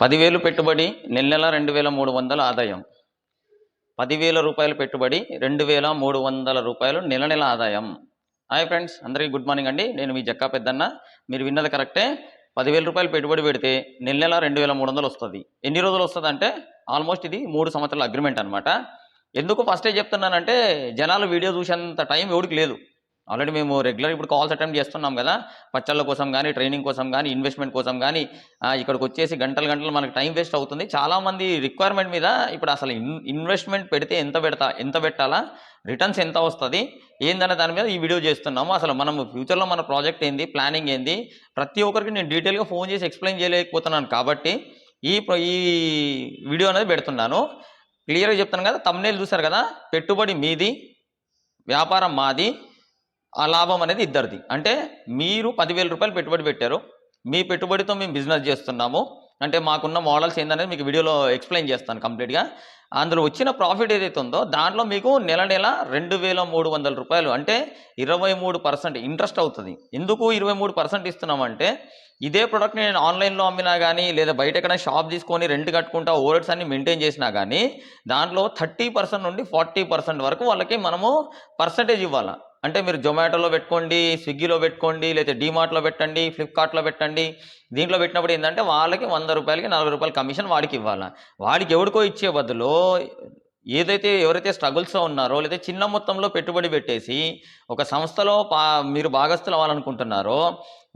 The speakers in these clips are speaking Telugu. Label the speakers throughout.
Speaker 1: పదివేలు పెట్టుబడి నెల నెల రెండు వేల మూడు వందల ఆదాయం. పదివేల రూపాయలు పెట్టుబడి రెండు వేల మూడు వందల రూపాయలు నెల నెల ఆదాయం. హాయ్ ఫ్రెండ్స్ అందరికీ గుడ్ మార్నింగ్ అండి. నేను మీ జక్కా పెద్దన్న. మీరు విన్నది కరెక్టే. పదివేల రూపాయలు పెట్టుబడి పెడితే నెల నెల రెండు వేల మూడు వందలు వస్తుంది. ఎన్ని రోజులు వస్తుంది అంటే ఆల్మోస్ట్ ఇది మూడు సంవత్సరాల అగ్రిమెంట్ అనమాట ఎందుకు ఫస్టే చెప్తున్నానంటే జనాలు వీడియో చూసేంత టైం ఎవరికి లేదు. ఆల్రెడీ మేము రెగ్యులర్ ఇప్పుడు కాల్స్ అటెంప్ట్ చేస్తున్నాం కదా. పచ్చళ్ళ కోసం కానీ ట్రైనింగ్ కోసం కానీ ఇన్వెస్ట్మెంట్ కోసం కానీ ఇక్కడికి వచ్చేసి గంటలు గంటలు మనకి టైం వేస్ట్ అవుతుంది. చాలామంది రిక్వైర్మెంట్ మీద ఇప్పుడు అసలు ఇన్ ఇన్వెస్ట్మెంట్ పెడితే ఎంత పెడతా ఎంత పెట్టాలా? రిటర్న్స్ ఎంత వస్తుంది? ఏందనే దాని మీద ఈ వీడియో చేస్తున్నాము. అసలు మనం ఫ్యూచర్లో మన ప్రాజెక్ట్ ఏంది? ప్లానింగ్ ఏంది? ప్రతి ఒక్కరికి నేను డీటెయిల్గా ఫోన్ చేసి ఎక్స్ప్లెయిన్ చేయలేకపోతున్నాను కాబట్టి ఈ ఈ వీడియో అనేది పెడుతున్నాను. క్లియర్గా చెప్తాను కదా? తమ్నేలు చూసారు కదా? పెట్టుబడి మీది వ్యాపారం మాది. ఆ లాభం అనేది ఇద్దరిది. అంటే మీరు పదివేల రూపాయలు పెట్టుబడి పెట్టారు. మీ పెట్టుబడితో మేము బిజినెస్ చేస్తున్నాము. అంటే మాకున్న మోడల్స్ ఏందనేది మీకు వీడియోలో ఎక్స్ప్లెయిన్ చేస్తాను కంప్లీట్గా. అందులో వచ్చిన ప్రాఫిట్ ఏదైతే ఉందో దాంట్లో మీకు నెల నెల రెండు వేల మూడు వందల రూపాయలు అంటే ఇరవై మూడు పర్సెంట్ ఇంట్రెస్ట్ అవుతుంది. ఎందుకు ఇరవై మూడు పర్సెంట్ ఇస్తున్నామంటే ఇదే ప్రోడక్ట్ నేను ఆన్లైన్లో అమ్మినా కానీ లేదా బయట ఎక్కడైనా షాప్ తీసుకొని రెంట్ కట్టుకుంటా ఓవర్స్ అన్ని మెయింటైన్ చేసినా కానీ దాంట్లో థర్టీ పర్సెంట్ నుండి ఫార్టీ పర్సెంట్ వరకు వాళ్ళకి మనము పర్సంటేజ్ ఇవ్వాలి. అంటే మీరు జొమాటోలో పెట్టుకోండి స్విగ్గీలో పెట్టుకోండి లేకపోతే డీమార్ట్లో పెట్టండి ఫ్లిప్కార్ట్లో పెట్టండి. దీంట్లో పెట్టినప్పుడు ఏంటంటే వాళ్ళకి వంద రూపాయలకి నలభై రూపాయల కమిషన్ వాడికి ఇవ్వాలి. వాడికి ఎవడికో ఇచ్చే బదులు ఏదైతే ఎవరైతే స్ట్రగుల్స్లో ఉన్నారో లేదా చిన్న మొత్తంలో పెట్టుబడి పెట్టేసి ఒక సంస్థలో పా మీరు భాగస్థులు అవ్వాలనుకుంటున్నారో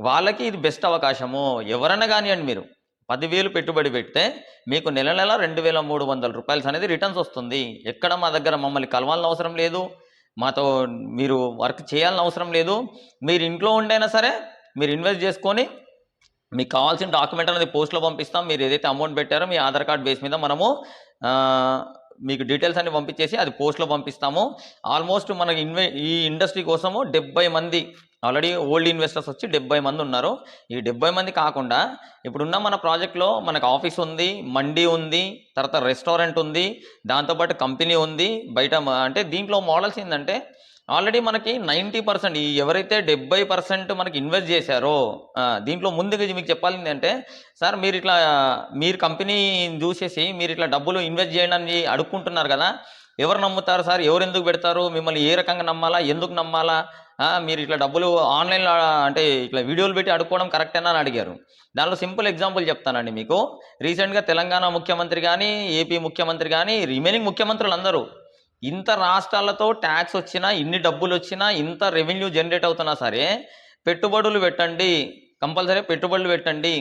Speaker 1: వాళ్ళకి ఇది బెస్ట్ అవకాశము. ఎవరైనా కానివ్వండి మీరు పదివేలు పెట్టుబడి పెడితే మీకు నెల నెల రెండు వేల మూడు వందల రూపాయలు అనేది రిటర్న్స్ వస్తుంది. ఎక్కడ మా దగ్గర మమ్మల్ని కలవాలని అవసరం లేదు. మాతో మీరు వర్క్ చేయాలని అవసరం లేదు. మీరు ఇంట్లో ఉండైనా సరే మీరు ఇన్వెస్ట్ చేసుకొని మీకు కావాల్సిన డాక్యుమెంట్ అనేది పోస్ట్లో పంపిస్తాం. మీరు ఏదైతే అమౌంట్ పెట్టారో మీ ఆధార్ కార్డ్ బేస్ మీద మనము మీకు డీటెయిల్స్ అన్ని పంపించేసి అది పోస్ట్లో పంపిస్తాము. ఆల్మోస్ట్ మనకి ఇన్వె ఈ ఇండస్ట్రీ కోసము డెబ్బై మంది ఆల్రెడీ ఓల్డ్ ఇన్వెస్టర్స్ వచ్చి డెబ్బై మంది ఉన్నారు. ఈ డెబ్బై మంది కాకుండా ఇప్పుడున్న మన ప్రాజెక్ట్లో మనకు ఆఫీస్ ఉంది మండీ ఉంది తర్వాత రెస్టారెంట్ ఉంది దాంతోపాటు కంపెనీ ఉంది బయట అంటే దీంట్లో మోడల్స్ ఏంటంటే ఆల్రెడీ మనకి నైంటీ పర్సెంట్ ఈ ఎవరైతే డెబ్బై పర్సెంట్ మనకి ఇన్వెస్ట్ చేశారో దీంట్లో ముందుగా మీకు చెప్పాలి అంటే సార్ మీరు ఇట్లా మీరు కంపెనీ చూసేసి మీరు ఇట్లా డబ్బులు ఇన్వెస్ట్ చేయడానికి అడుక్కుంటున్నారు కదా. ఎవరు నమ్ముతారు సార్? ఎవరు ఎందుకు పెడతారు? మిమ్మల్ని ఏ రకంగా నమ్మాలా? ఎందుకు నమ్మాలా? మీరు ఇట్లా డబ్బులు ఆన్లైన్లో అంటే ఇట్లా వీడియోలు పెట్టి అడుక్కోవడం కరెక్టేనా అని అడిగారు. దానిలో సింపుల్ ఎగ్జాంపుల్ చెప్తానండి మీకు. రీసెంట్గా తెలంగాణ ముఖ్యమంత్రి కానీ ఏపీ ముఖ్యమంత్రి కానీ రిమైనింగ్ ముఖ్యమంత్రులు అందరూ ఇంత రాష్ట్రాలతో ట్యాక్స్ వచ్చినా ఇన్ని డబ్బులు వచ్చినా ఇంత రెవెన్యూ జనరేట్ అవుతున్నా సరే పెట్టుబడులు పెట్టండి కంపల్సరీ పెట్టుబడులు పెట్టండి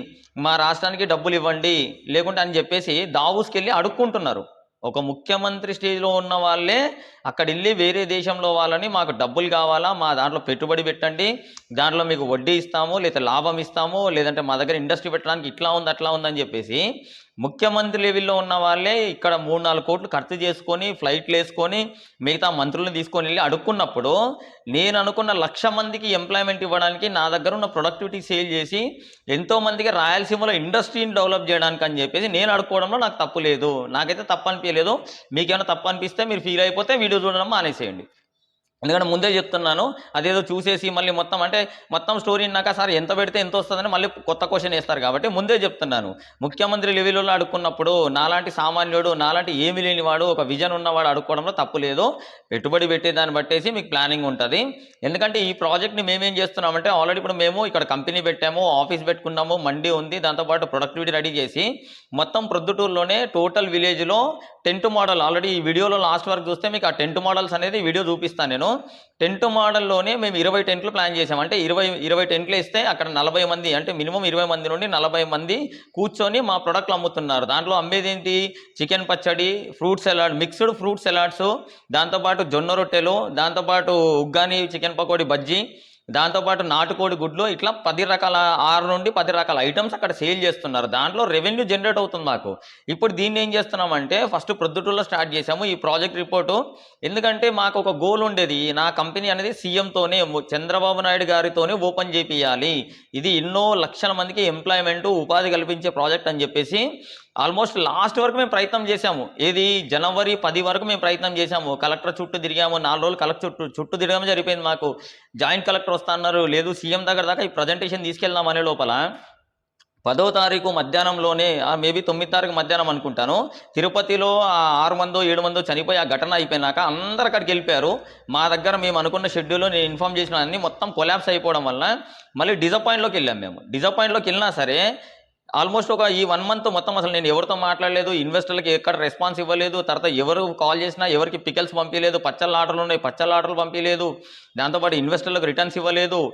Speaker 1: మా రాష్ట్రానికి డబ్బులు ఇవ్వండి లేకుంటే అని చెప్పేసి దావూస్కి వెళ్ళి అడుక్కుంటున్నారు. ఒక ముఖ్యమంత్రి స్టేజ్లో ఉన్న వాళ్ళే అక్కడ వెళ్ళి వేరే దేశంలో వాళ్ళని మాకు డబ్బులు కావాలా మా దాంట్లో పెట్టుబడి పెట్టండి దాంట్లో మీకు వడ్డీ ఇస్తాము లేదా లాభం ఇస్తాము లేదంటే మా దగ్గర ఇండస్ట్రీ పెట్టడానికి ఇట్లా ఉంది అట్లా ఉందని చెప్పేసి ముఖ్యమంత్రి లెవెల్లో ఉన్న వాళ్ళే ఇక్కడ మూడు నాలుగు కోట్లు ఖర్చు చేసుకొని ఫ్లైట్లు వేసుకొని మిగతా మంత్రులను తీసుకొని వెళ్ళి అడుక్కున్నప్పుడు నేను అనుకున్న లక్ష మందికి ఎంప్లాయ్మెంట్ ఇవ్వడానికి నా దగ్గర ఉన్న ప్రొడక్టివిటీ సేల్ చేసి ఎంతో మందికి రాయలసీమలో ఇండస్ట్రీని డెవలప్ చేయడానికి అని చెప్పేసి నేను అడుక్కోవడంలో నాకు తప్పు లేదు. నాకైతే తప్పు అనిపించలేదు. మీకేమైనా తప్పు అనిపిస్తే మీరు ఫీల్ అయిపోతే వీడియో చూడడం మానేసేయండి. ఎందుకంటే ముందే చెప్తున్నాను అదేదో చూసేసి మళ్ళీ మొత్తం అంటే మొత్తం స్టోరీ విన్నాక సార్ ఎంత పెడితే ఎంత వస్తుందని మళ్ళీ కొత్త క్వశ్చన్ వేస్తారు కాబట్టి ముందే చెప్తున్నాను. ముఖ్యమంత్రి లెవెల్లో అడుక్కున్నప్పుడు నాలాంటి సామాన్యుడు నాలాంటి ఏమి లేనివాడు ఒక విజన్ ఉన్నవాడు అడుక్కోవడంలో తప్పు లేదు. పెట్టుబడి పెట్టే దాన్ని బట్టేసి మీకు ప్లానింగ్ ఉంటుంది. ఎందుకంటే ఈ ప్రాజెక్ట్ని మేమేం చేస్తున్నామంటే ఆల్రెడీ ఇప్పుడు మేము ఇక్కడ కంపెనీ పెట్టాము ఆఫీస్ పెట్టుకున్నాము మండీ ఉంది దాంతోపాటు ప్రొడక్టివిటీ రెడీ చేసి మొత్తం ప్రొద్దుటూరులోనే టోటల్ విలేజ్లో టెంట్ మోడల్ ఆల్రెడీ ఈ వీడియోలో లాస్ట్ వరకు చూస్తే మీకు ఆ టెంట్ మోడల్స్ అనేది వీడియో చూపిస్తాను నేను. టెంట్ మోడల్లోనే మేము ఇరవై టెంట్లు ప్లాన్ చేసాం అంటే ఇరవై ఇరవై టెంట్లు ఇస్తే అక్కడ నలభై మంది అంటే మినిమం ఇరవై మంది నుండి నలభై మంది కూర్చొని మా ప్రొడక్ట్లు అమ్ముతున్నారు. దాంట్లో అమ్మేది ఏంటి? చికెన్ పచ్చడి fruit salad mixed fruit salads దాంతోపాటు జొన్న రొట్టెలు దాంతోపాటు ఉగ్గాని చికెన్ పకోడీ బజ్జీ దాంతోపాటు నాటుకోడి గుడ్లు ఇట్లా పది రకాల ఆరు నుండి పది రకాల ఐటమ్స్ అక్కడ సేల్ చేస్తున్నారు. దాంట్లో రెవెన్యూ జనరేట్ అవుతుంది మాకు. ఇప్పుడు దీన్ని ఏం చేస్తున్నామంటే ఫస్ట్ ప్రొద్దుటూరులో స్టార్ట్ చేసాము ఈ ప్రాజెక్ట్ రిపోర్టు ఎందుకంటే మాకు ఒక గోల్ ఉండేది. నా కంపెనీ అనేది సీఎంతోనే చంద్రబాబు నాయుడు గారితోనే ఓపెన్ చేపియాలి. ఇది ఎన్నో లక్షల మందికి ఎంప్లాయ్మెంట్ ఉపాధి కల్పించే ప్రాజెక్ట్ అని చెప్పేసి ఆల్మోస్ట్ లాస్ట్ వరకు మేము ప్రయత్నం చేశాము. ఏది? జనవరి పది వరకు మేము ప్రయత్నం చేశాము. కలెక్టర్ చుట్టూ తిరిగాము. నాలుగు రోజులు కలెక్టర్ చుట్టూ చుట్టూ తిరగడం జరిగిపోయింది మాకు. జాయింట్ కలెక్టర్ వస్తా అన్నారు. లేదు సీఎం దగ్గర దాకా ఈ ప్రజెంటేషన్ తీసుకెళ్దాం అనే లోపల పదో తారీఖు మధ్యాహ్నంలోనే మేబీ తొమ్మిది తారీఖు మధ్యాహ్నం అనుకుంటాను తిరుపతిలో ఆ ఆరు మందో ఏడు మందో చనిపోయి ఆ ఘటన అయిపోయినాక అందరు అక్కడికి వెళ్ళిపోయారు. మా దగ్గర మేము అనుకున్న షెడ్యూల్ నేను ఇన్ఫామ్ చేసిన అన్ని మొత్తం కొలాబ్స్ అయిపోవడం వల్ల మళ్ళీ డిజపాయింట్లోకి వెళ్ళాం మేము. డిజపాయింట్లోకి వెళ్ళినా సరే ఆల్మోస్ట్ ఒక ఈ వన్ మంత్ మొత్తం అసలు నేను ఎవరితో మాట్లాడలేదు ఇన్వెస్టర్లకి ఎక్కడ రెస్పాన్స్ ఇవ్వలేదు తర్వాత ఎవరు కాల్ చేసినా ఎవరికి పికల్స్ పంపించలేదు పచ్చళ్ళ ఆర్డర్లు ఉన్నాయి పచ్చళ్ళ ఆర్డర్లు పంపించలేదు దాంతోపాటు ఇన్వెస్టర్లకు రిటర్న్స్ ఇవ్వలేదు.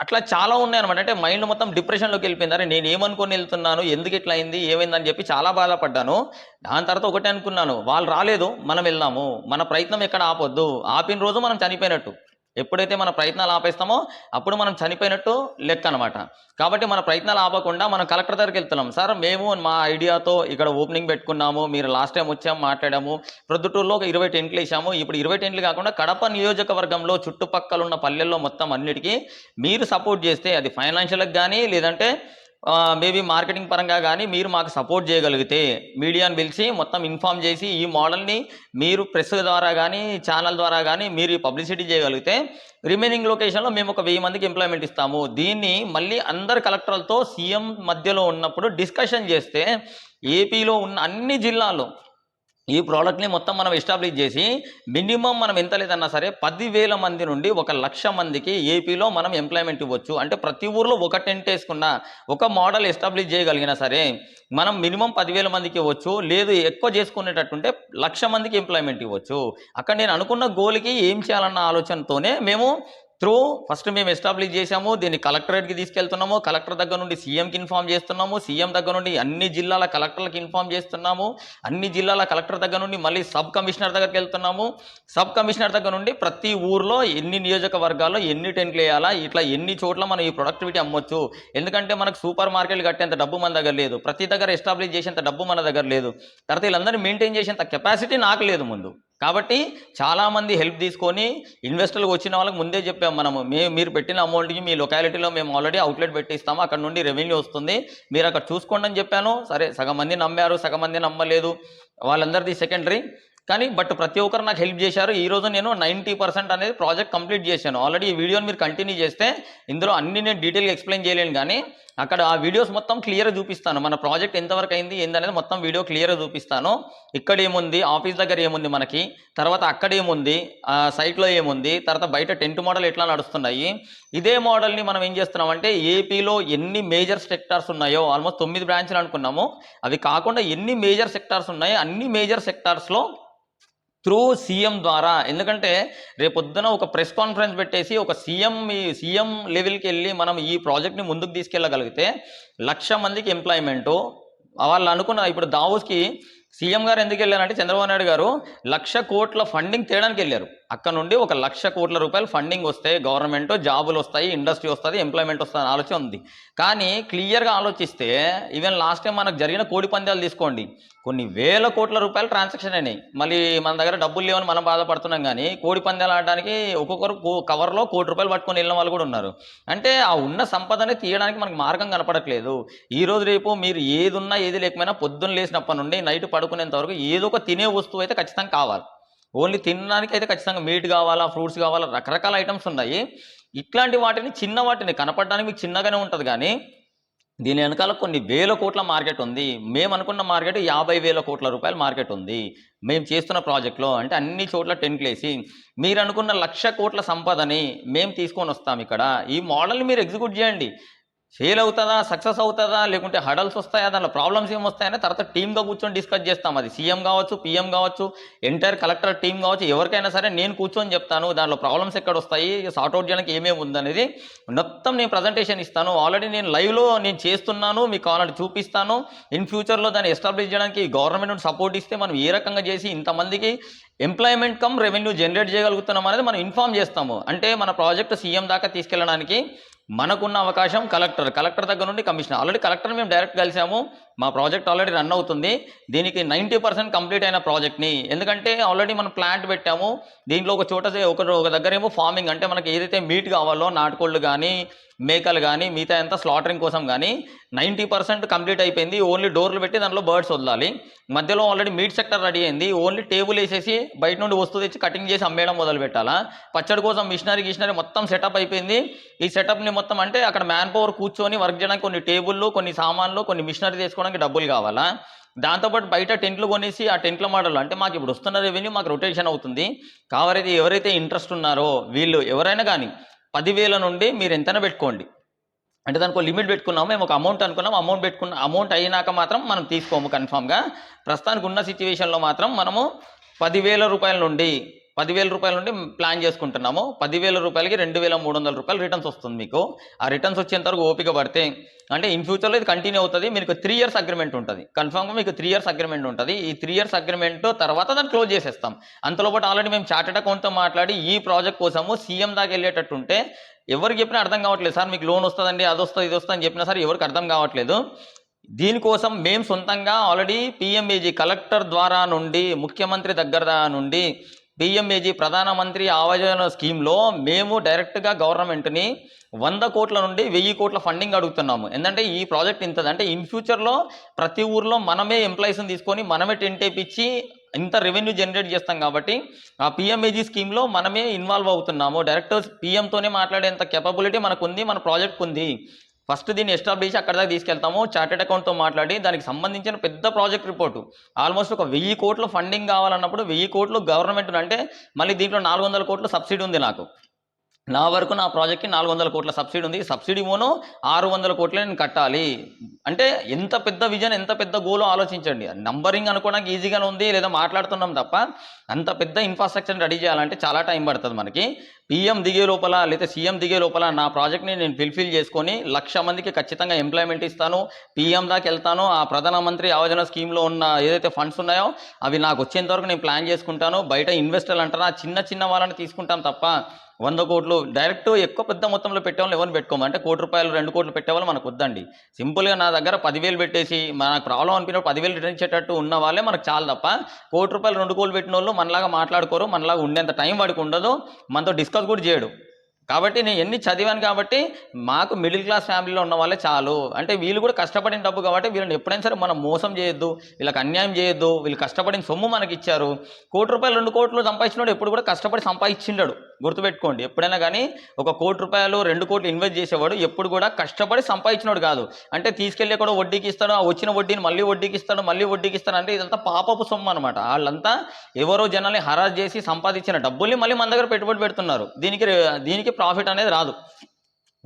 Speaker 1: అట్లా చాలా ఉన్నాయి అనమాట అంటే మైండ్ మొత్తం డిప్రెషన్లోకి వెళ్ళిపోయింది. అరే నేను ఏమనుకొని వెళ్తున్నాను? ఎందుకు ఇట్లా అయింది? ఏమైందని చెప్పి చాలా బాధపడ్డాను. దాని తర్వాత ఒకటే అనుకున్నాను. వాళ్ళు రాలేదు మనం వెళ్దాము. మన ప్రయత్నం ఎక్కడ ఆపొద్దు. ఆపిన రోజు మనం చనిపోయినట్టు. ఎప్పుడైతే మన ప్రయత్నాలు ఆపేస్తామో అప్పుడు మనం చనిపోయినట్టు లెక్క అనమాట కాబట్టి మన ప్రయత్నాలు ఆపకుండా మనం కలెక్టర్ దగ్గరికి వెళ్తున్నాం. సార్ మేము మా ఐడియాతో ఇక్కడ ఓపెనింగ్ పెట్టుకున్నాము మీరు లాస్ట్ టైం వచ్చాము మాట్లాడాము. ప్రొద్దుటూరులో ఒక ఇరవై టెంట్లు వేసాము ఇప్పుడు ఇరవై టెంట్లు కాకుండా కడప నియోజకవర్గంలో చుట్టుపక్కల ఉన్న పల్లెల్లో మొత్తం అన్నిటికీ మీరు సపోర్ట్ చేస్తే అది ఫైనాన్షియల్కి కానీ లేదంటే మేబీ మార్కెటింగ్ పరంగా కానీ మీరు మాకు సపోర్ట్ చేయగలిగితే మీడియాను పిలిచి మొత్తం ఇన్ఫామ్ చేసి ఈ మోడల్ని మీరు ప్రెస్ ద్వారా కానీ ఛానల్ ద్వారా కానీ మీరు పబ్లిసిటీ చేయగలిగితే రిమైనింగ్ లొకేషన్లో మేము ఒక వెయ్యి మందికి ఎంప్లాయ్మెంట్ ఇస్తాము. దీన్ని మళ్ళీ అందరు కలెక్టర్లతో సీఎం మధ్యలో ఉన్నప్పుడు డిస్కషన్ చేస్తే ఏపీలో ఉన్న అన్ని జిల్లాల్లో ఈ ప్రోడక్ట్ని మొత్తం మనం ఎస్టాబ్లిష్ చేసి మినిమం మనం ఎంత లేదన్నా సరే పదివేల మంది నుండి ఒక లక్ష మందికి ఏపీలో మనం ఎంప్లాయ్మెంట్ ఇవ్వచ్చు. అంటే ప్రతి ఊర్లో ఒక టెంట్ వేసుకున్న ఒక మోడల్ ఎస్టాబ్లిష్ చేయగలిగినా సరే మనం మినిమం పదివేల మందికి ఇవ్వచ్చు. లేదు ఎక్కువ చేసుకునేటట్టుంటే లక్ష మందికి ఎంప్లాయ్మెంట్ ఇవ్వచ్చు. అక్కడ నేను అనుకున్న గోల్కి ఏం చేయాలన్న ఆలోచనతోనే మేము త్రూ ఫస్ట్ మేము ఎస్టాబ్లిష్ చేసాము దీన్ని కలెక్టరేట్కి తీసుకెళ్తున్నాము కలెక్టర్ దగ్గర నుండి సీఎంకి ఇన్ఫామ్ చేస్తున్నాము సీఎం దగ్గర నుండి అన్ని జిల్లాల కలెక్టర్లకు ఇన్ఫామ్ చేస్తున్నాము అన్ని జిల్లాల కలెక్టర్ దగ్గర నుండి మళ్ళీ సబ్ కమిషనర్ దగ్గరికి వెళ్తున్నాము. సబ్ కమిషనర్ దగ్గర నుండి ప్రతి ఊర్లో ఎన్ని నియోజకవర్గాల్లో ఎన్ని టెంట్లు వేయాలా ఇట్లా ఎన్ని చోట్ల మనం ఈ ప్రొడక్టివిటీ అమ్మొచ్చు? ఎందుకంటే మనకు సూపర్ మార్కెట్లు కట్టేంత డబ్బు మన దగ్గర లేదు ప్రతి దగ్గర ఎస్టాబ్లిష్ చేసేంత డబ్బు మన దగ్గర లేదు. తర్వాత వీళ్ళందరినీ మెయింటైన్ చేసేంత కెపాసిటీ నాకు లేదు ముందు. కాబట్టి చాలామంది హెల్ప్ తీసుకొని ఇన్వెస్టర్లకు వచ్చిన వాళ్ళకి ముందే చెప్పాము మనము. మే మీరు పెట్టిన అమౌంట్కి మీ లొకాలిటీలో మేము ఆల్రెడీ అవుట్లెట్ పెట్టిస్తాము. అక్కడ నుండి రెవెన్యూ వస్తుంది. మీరు అక్కడ చూసుకోండి అని చెప్పాను. సరే సగం మంది నమ్మారు సగం మంది నమ్మలేదు. వాళ్ళందరిది సెకండరీ కానీ బట్ ప్రతి ఒక్కరు నాకు హెల్ప్ చేశారు. ఈ రోజు నేను నైంటీ పర్సెంట్ అనేది ప్రాజెక్ట్ కంప్లీట్ చేశాను. ఆల్రెడీ ఈ వీడియోని మీరు కంటిన్యూ చేస్తే ఇందులో అన్ని నేను డీటెయిల్గా ఎక్స్ప్లెయిన్ చేయలేను కానీ అక్కడ ఆ వీడియోస్ మొత్తం క్లియర్గా చూపిస్తాను. మన ప్రాజెక్ట్ ఎంతవరకు అయింది ఏందనేది మొత్తం వీడియో క్లియర్గా చూపిస్తాను. ఇక్కడ ఏముంది? ఆఫీస్ దగ్గర ఏముంది మనకి? తర్వాత అక్కడ ఏముంది? ఆ సైట్లో ఏముంది? తర్వాత బయట టెంట్ మోడల్ ఎట్లా నడుస్తున్నాయి? ఇదే మోడల్ని మనం ఏం చేస్తున్నామంటే ఏపీలో ఎన్ని మేజర్ సెక్టార్స్ ఉన్నాయో ఆల్మోస్ట్ తొమ్మిది బ్రాంచ్లు అనుకున్నాము. అవి కాకుండా ఎన్ని మేజర్ సెక్టార్స్ ఉన్నాయో అన్ని మేజర్ సెక్టార్స్లో త్రూ సీఎం ద్వారా. ఎందుకంటే రేపొద్దున ఒక ప్రెస్ కాన్ఫరెన్స్ పెట్టేసి ఒక సీఎం ఈ సీఎం లెవెల్కి వెళ్ళి మనం ఈ ప్రాజెక్ట్ని ముందుకు తీసుకెళ్ళగలిగితే లక్ష మందికి ఎంప్లాయ్మెంటు. వాళ్ళు అనుకున్న ఇప్పుడు దావోస్కి సీఎం గారు ఎందుకు వెళ్ళారంటే చంద్రబాబు నాయుడు గారు లక్ష కోట్ల ఫండింగ్ తేయడానికి వెళ్ళారు. అక్కడ నుండి ఒక లక్ష కోట్ల రూపాయలు ఫండింగ్ వస్తే గవర్నమెంట్ జాబులు వస్తాయి ఇండస్ట్రీ వస్తుంది ఎంప్లాయ్మెంట్ వస్తుంది అని ఆలోచన ఉంది. కానీ క్లియర్గా ఆలోచిస్తే ఈవెన్ లాస్ట్ టైం మనకు జరిగిన కోడి పందాలు తీసుకోండి. కొన్ని వేల కోట్ల రూపాయలు ట్రాన్సాక్షన్ అయినాయి. మళ్ళీ మన దగ్గర డబ్బులు లేవని మనం బాధపడుతున్నాం కానీ కోడి పందాలు ఆడడానికి ఒక్కొక్కరు కో- కవర్లో కోటి రూపాయలు పట్టుకొని వెళ్ళిన వాళ్ళు కూడా ఉన్నారు. అంటే ఆ ఉన్న సంపదని తీయడానికి మనకు మార్గం కనపడట్లేదు. ఈ రోజు రేపు మీరు ఏది ఉన్నా ఏది లేకపోయినా పొద్దున్న లేచినప్పటి నుండి నైట్ పడుకునేంత వరకు ఏదో ఒక తినే వస్తువు అయితే ఖచ్చితంగా కావాలి. ఓన్లీ తినడానికి అయితే ఖచ్చితంగా మీట్ కావాలా ఫ్రూట్స్ కావాలా రకరకాల ఐటమ్స్ ఉన్నాయి. ఇట్లాంటి వాటిని చిన్న వాటిని కనపడడానికి మీకు చిన్నగానే ఉంటుంది కానీ దీని వెనకాల కొన్ని వేల కోట్ల మార్కెట్ ఉంది. మేము అనుకున్న మార్కెట్ యాభై వేల కోట్ల రూపాయల మార్కెట్ ఉంది. మేము చేస్తున్న ప్రాజెక్ట్లో అంటే అన్ని చోట్ల టెంట్లు మీరు అనుకున్న లక్ష కోట్ల సంపదని మేము తీసుకొని వస్తాం ఇక్కడ. ఈ మోడల్ని మీరు ఎగ్జిక్యూట్ చేయండి. ఫెయిల్ అవుతుందా సక్సెస్ అవుతుందా లేకుంటే హడల్స్ వస్తాయా దాంట్లో ప్రాబ్లమ్స్ ఏం వస్తాయని తర్వాత టీమ్గా కూర్చొని డిస్కస్ చేస్తాం. అది సీఎం కావచ్చు పీఎం కావచ్చు ఎంటైర్ కలెక్టర్ టీం కావచ్చు ఎవరికైనా సరే నేను కూర్చొని చెప్తాను దాంట్లో ప్రాబ్లమ్స్ ఎక్కడ వస్తాయి సార్ట్అవుట్ చేయడానికి ఏమేమి ఉందనేది మొత్తం నేను ప్రజెంటేషన్ ఇస్తాను. ఆల్రెడీ నేను లైవ్లో నేను చేస్తున్నాను మీకు కావాలంటే చూపిస్తాను. ఇన్ ఫ్యూచర్లో దాన్ని ఎస్టాబ్లిష్ చేయడానికి గవర్నమెంట్ నుండి సపోర్ట్ ఇస్తే మనం ఏ రకంగా చేసి ఇంతమందికి ఎంప్లాయ్మెంట్ కమ్ రెవెన్యూ జనరేట్ చేయగలుగుతున్నాం అనేది మనం ఇన్ఫామ్ చేస్తాము. అంటే మన ప్రాజెక్ట్ సీఎం దాకా తీసుకెళ్ళడానికి మనకున్న అవకాశం కలెక్టర్. కలెక్టర్ దగ్గర నుండి కమిషనర్. ఆల్రెడీ కలెక్టర్ మేము డైరెక్ట్ కలిసాము. మా ప్రాజెక్ట్ ఆల్రెడీ రన్ అవుతుంది. దీనికి నైంటీ పర్సెంట్ కంప్లీట్ అయిన ప్రాజెక్ట్ని. ఎందుకంటే ఆల్రెడీ మనం ప్లాంట్ పెట్టాము. దీంట్లో ఒక చోట ఒక ఒక దగ్గర ఏమో ఫార్మింగ్. అంటే మనకి ఏదైతే మీట్ కావాలో నాటుకోళ్ళు కానీ మేకలు కానీ మిగతా అంతా స్లాటరింగ్ కోసం కానీ నైంటీ పర్సెంట్ కంప్లీట్ అయిపోయింది. ఓన్లీ డోర్లు పెట్టి దాంట్లో బర్డ్స్ వదలాలి. మధ్యలో ఆల్రెడీ మీట్ సెక్టర్ రెడీ అయింది. ఓన్లీ టేబుల్ వేసేసి బయట నుండి వస్తువు తెచ్చి కటింగ్ చేసి అమ్మేయడం మొదలు పెట్టాలా? పచ్చడి కోసం మిషనరీ గిషనరీ మొత్తం సెటప్ అయిపోయింది. ఈ సెటప్ని మొత్తం అంటే అక్కడ మ్యాన్ పవర్ కూర్చొని వర్క్ చేయడానికి కొన్ని టేబుల్లు కొన్ని సామాన్లు కొన్ని మిషనరీ తీసుకోవడానికి డబ్బులు కావాలా? దాంతోపాటు బయట టెంట్లు కొనేసి ఆ టెంట్ల మోడల్ అంటే మాకు ఇప్పుడు వస్తున్న రెవెన్యూ మాకు రొటేషన్ అవుతుంది. కావారైతే ఎవరైతే ఇంట్రెస్ట్ ఉన్నారో వీళ్ళు ఎవరైనా కానీ పదివేల నుండి మీరు ఎంతైనా పెట్టుకోండి. అంటే దానికి లిమిట్ పెట్టుకున్నాము మేము ఒక అమౌంట్ అనుకున్నాం అమౌంట్ పెట్టుకున్న అమౌంట్ అయినాక మాత్రం మనం తీసుకోము కన్ఫామ్గా ప్రస్తుతానికి ఉన్న సిచ్యువేషన్లో మాత్రం మనము పదివేల రూపాయల నుండి పదివేల రూపాయల నుండి ప్లాన్ చేసుకుంటున్నాము. పదివేల రూపాయలకి రెండు వేల మూడు వందల రూపాయలు రిటర్న్స్ వస్తుంది మీకు. ఆ రిటర్న్స్ వచ్చేంత వరకు ఓపిక పడితే అంటే ఇన్ ఫ్యూచర్లో ఇది కంటిన్యూ అవుతుంది. మీకు త్రీ ఇయర్స్ అగ్రిమెంట్ ఉంటుంది. కన్ఫామ్గా మీకు త్రీ ఇయర్స్ అగ్రిమెంట్ ఉంటుంది. ఈ త్రీ ఇయర్స్ అగ్రిమెంట్ తర్వాత దాన్ని క్లోజ్ చేసేస్తాం. అంతలో పాటు ఆల్రెడీ మేము చార్టెడ్ అకౌంట్తో మాట్లాడి ఈ ప్రాజెక్ట్ కోసము సీఎం దాకా వెళ్ళేటట్టు ఉంటే ఎవరికి చెప్పినా అర్థం కావట్లేదు. సార్ మీకు లోన్ వస్తుందండి అది వస్తుంది ఇది వస్తుంది అని చెప్పినా సార్ ఎవరికి అర్థం కావట్లేదు. దీనికోసం మేము సొంతంగా ఆల్రెడీ పిఎంఏజీ కలెక్టర్ ద్వారా నుండి ముఖ్యమంత్రి దగ్గర నుండి పిఎంఏజీ ప్రధానమంత్రి ఆవాజన స్కీమ్లో మేము డైరెక్ట్గా గవర్నమెంట్ని వంద కోట్ల నుండి వెయ్యి కోట్ల ఫండింగ్ అడుగుతున్నాము. ఎందుకంటే ఈ ప్రాజెక్ట్ ఇంతది అంటే ఇన్ ఫ్యూచర్లో ప్రతి ఊర్లో మనమే ఎంప్లాయీస్ని తీసుకొని మనమే టెంట్ వేయించి ఇంత రెవెన్యూ జనరేట్ చేస్తాం కాబట్టి ఆ పిఎంఏజీ స్కీమ్లో మనమే ఇన్వాల్వ్ అవుతున్నాము. డైరెక్ట్ పిఎంతోనే మాట్లాడేంత కెపబిలిటీ మనకు ఉంది మన ప్రాజెక్ట్ ఉంది ఫస్ట్ దీన్ని ఎస్టాబ్లిష్ అక్కడ దాకా తీసుకెళ్తాము. చార్టెడ్ అకౌంట్తో మాట్లాడి దానికి సంబంధించిన పెద్ద ప్రాజెక్ట్ రిపోర్టు. ఆల్మోస్ట్ ఒక వెయ్యి కోట్లు ఫండింగ్ కావాలన్నప్పుడు వెయ్యి కోట్లు గవర్నమెంట్ అంటే మళ్ళీ దీంట్లో నాలుగు వందల కోట్ల సబ్సిడీ ఉంది నాకు. నా వరకు నా ప్రాజెక్ట్కి నాలుగు వందల కోట్ల సబ్సిడీ ఉంది. సబ్సిడీ మోను ఆరు వందల కోట్లే నేను కట్టాలి. అంటే ఎంత పెద్ద విజన్ ఎంత పెద్ద గోలో ఆలోచించండి. నంబరింగ్ అనుకోవడానికి ఈజీగానే ఉంది లేదా మాట్లాడుతున్నాం తప్ప అంత పెద్ద ఇన్ఫ్రాస్ట్రక్చర్ రెడీ చేయాలంటే చాలా టైం పడుతుంది మనకి. పిఎం దిగే లోపల లేదా సీఎం దిగే లోపల నా ప్రాజెక్ట్ని నేను ఫిల్ఫిల్ చేసుకొని లక్ష మందికి ఖచ్చితంగా ఎంప్లాయ్మెంట్ ఇస్తాను. పిఎం దాకా వెళ్తాను. ఆ ప్రధానమంత్రి ఆయోజన స్కీమ్లో ఉన్న ఏదైతే ఫండ్స్ ఉన్నాయో అవి నాకు వచ్చేంత వరకు నేను ప్లాన్ చేసుకుంటాను. బయట ఇన్వెస్టర్లు అంటారా చిన్న చిన్న వాళ్ళని తీసుకుంటాం తప్ప వంద కోట్లు. డైరెక్ట్ ఎక్కువ పెద్ద మొత్తంలో పెట్టేవాళ్ళు ఎవరిని పెట్టుకోము. అంటే కోటి రూపాయలు రెండు కోట్లు పెట్టేవాళ్ళు మనకు వద్దండి. సింపుల్గా నా దగ్గర పదివేలు పెట్టేసి మనకు ప్రాబ్లం అనిపినప్పుడు పదివేలు రిటర్న్ ఇచ్చేటట్టు ఉన్న వాళ్ళే మనకు చాలు తప్ప కోటి రూపాయలు రెండు కోట్లు పెట్టిన వాళ్ళు మనలాగా మాట్లాడుకోరు మనలాగా ఉండేంత టైం వాడికి ఉండదు మనతో డిస్కస్ కూడా చేయడు. కాబట్టి నేను ఎన్ని చదివాను కాబట్టి మాకు మిడిల్ క్లాస్ ఫ్యామిలీలో ఉన్న వాళ్ళే చాలు. అంటే వీళ్ళు కూడా కష్టపడిన డబ్బు కాబట్టి వీళ్ళని ఎప్పుడైనా సరే మనం మోసం చేయొద్దు వీళ్ళకి అన్యాయం చేయొద్దు వీళ్ళు కష్టపడిన సొమ్ము మనకి ఇచ్చారు. కోటి రూపాయలు రెండు కోట్లు సంపాదించినాడు ఎప్పుడు కూడా కష్టపడి సంపాదించిండడు. గుర్తుపెట్టుకోండి. ఎప్పుడైనా కానీ ఒక కోటి రూపాయలు రెండు కోట్లు ఇన్వెస్ట్ చేసేవాడు ఎప్పుడు కూడా కష్టపడి సంపాదించినోడు కాదు. అంటే తీసుకెళ్ళి కూడా వడ్డీకి ఇస్తాడు ఆ వచ్చిన వడ్డీని మళ్ళీ వడ్డీకి ఇస్తాడు మళ్ళీ వడ్డీకి ఇస్తాడు అంటే ఇదంతా పాపపు సొమ్ము అనమాట వాళ్ళంతా ఎవరో జనాల్ని హరాజ్ చేసి సంపాదించిన డబ్బుల్ని మళ్ళీ మన దగ్గర పెట్టుబడి పెడుతున్నారు. దీనికి దీనికి ప్రాఫిట్ అనేది రాదు.